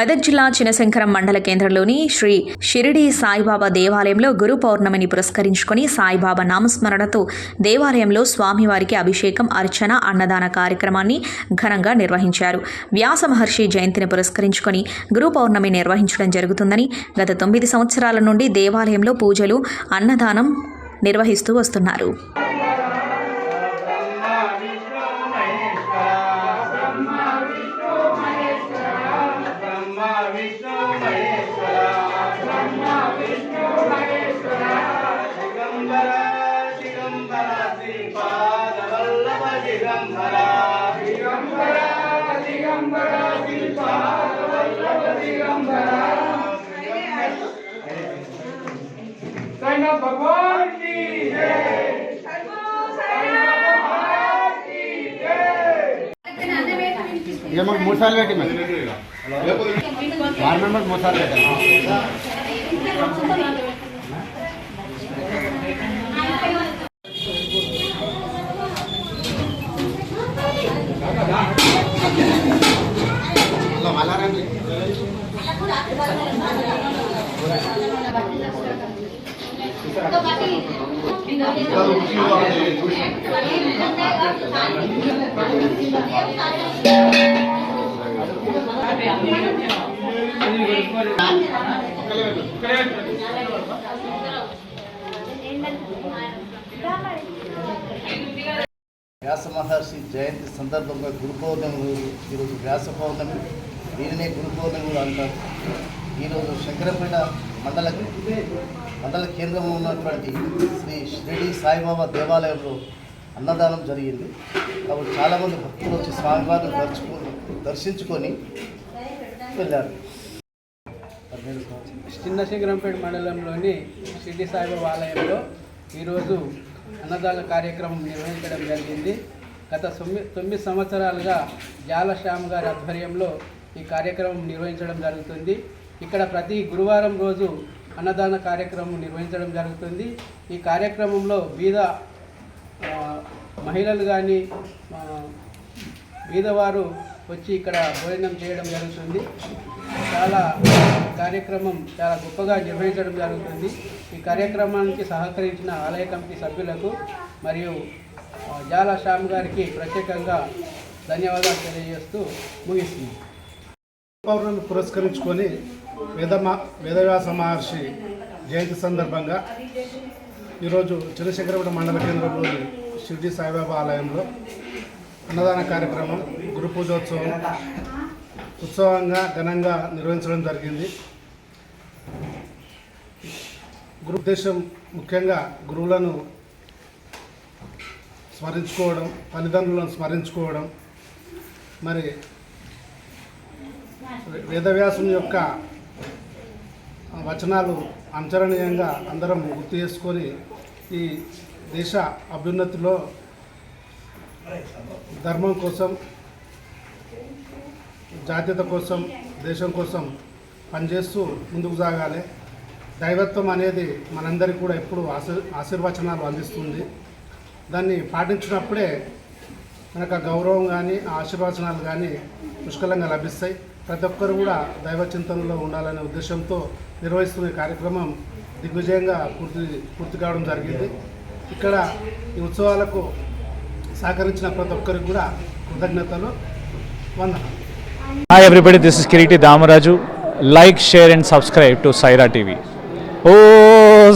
మెదక్ జిల్లా చినశంకరం మండల కేంద్రంలోని శ్రీ షిరిడి సాయిబాబా దేవాలయంలో గురు పౌర్ణమిని పురస్కరించుకుని సాయిబాబా నామస్మరణతో దేవాలయంలో స్వామివారికి అభిషేకం అర్చన అన్నదాన కార్యక్రమాన్ని ఘనంగా నిర్వహించారు. వ్యాస మహర్షి జయంతిని పురస్కరించుకొని గురు పౌర్ణమి నిర్వహించడం జరుగుతుందని గత తొమ్మిది సంవత్సరాల నుండి దేవాలయంలో పూజలు అన్నదానం నిర్వహిస్తూ వస్తున్నారు. भगवान की जय ये मग मोसाल बेटी मग वार्ड मोसाल बेटा సార్లు వ్యాస మహర్షి జయంతి సందర్భంగా గురు పౌర్ణమి ఈరోజు వ్యాస పౌర్ణమి. దీనినే గురు పౌర్ణమి కూడా అంటారు. ఈరోజు శంకరపేట మండల మండల కేంద్రంలో ఉన్నటువంటి శ్రీ షిరిడి సాయిబాబా దేవాలయంలో అన్నదానం జరిగింది. కాబట్టి చాలామంది భక్తులు వచ్చి స్వామివారిని దర్శుకొని దర్శించుకొని వెళ్ళారు. చిన్న శంకరంపేట మండలంలోని షిర్డి సాయిబాబా ఆలయంలో ఈరోజు అన్నదాన కార్యక్రమం నిర్వహించడం జరిగింది. గత తొమ్మిది తొమ్మిది సంవత్సరాలుగా జాలశ్యామ్ గారి ఆధ్వర్యంలో ఈ కార్యక్రమం నిర్వహించడం జరుగుతుంది. ఇక్కడ ప్రతి గురువారం రోజు అన్నదాన కార్యక్రమం నిర్వహించడం జరుగుతుంది. ఈ కార్యక్రమంలో బీద మహిళలు కానీ బీదవారు వచ్చి ఇక్కడ భోజనం చేయడం జరుగుతుంది. చాలా కార్యక్రమం చాలా గొప్పగా నిర్వహించడం జరుగుతుంది. ఈ కార్యక్రమానికి సహకరించిన ఆలయ కమిటీ సభ్యులకు మరియు జాల శ్యామ్ గారికి ప్రత్యేకంగా ధన్యవాదాలు తెలియజేస్తూ ముగిస్తున్నాం పౌర్ణమి పురస్కరించుకొని వేదమా వేదవ్యాస మహర్షి జయంతి సందర్భంగా ఈరోజు చంద్రశేఖరపేట మండల కేంద్రంలోని షిర్డి సాయిబాబా ఆలయంలో అన్నదాన కార్యక్రమం గురు పూజోత్సవం ఉత్సవంగా ఘనంగా నిర్వహించడం జరిగింది. గురు ఉద్దేశం ముఖ్యంగా గురువులను స్మరించుకోవడం తల్లిదండ్రులను స్మరించుకోవడం మరి వేదవ్యాసుని యొక్క వచనాలు అంచరణీయంగా అందరం గుర్తు చేసుకొని ఈ దేశ అభ్యున్నతిలో ధర్మం కోసం జాతీయత కోసం దేశం కోసం పనిచేస్తూ ముందుకు సాగాలి. దైవత్వం అనేది మనందరికీ కూడా ఎప్పుడు ఆశీర్వచనాలు అందిస్తుంది. దాన్ని పాటించినప్పుడే మనకు ఆ గౌరవం కానీ ఆశీర్వచనాలు కానీ పుష్కలంగా లభిస్తాయి. ప్రతి ఒక్కరు కూడా దైవ చింతనలో ఉండాలనే ఉద్దేశంతో నిర్వహిస్తున్న కార్యక్రమం దిగ్విజయంగా పూర్తి పూర్తి కావడం జరిగింది ఇక్కడ ఈ ఉత్సవాలకు సహకరించిన ప్రతి ఒక్కరికి కూడా కృతజ్ఞతలు వందనాలు Hi this this is Kiriti Damaraju. Like, share and subscribe to Saira TV. Oh,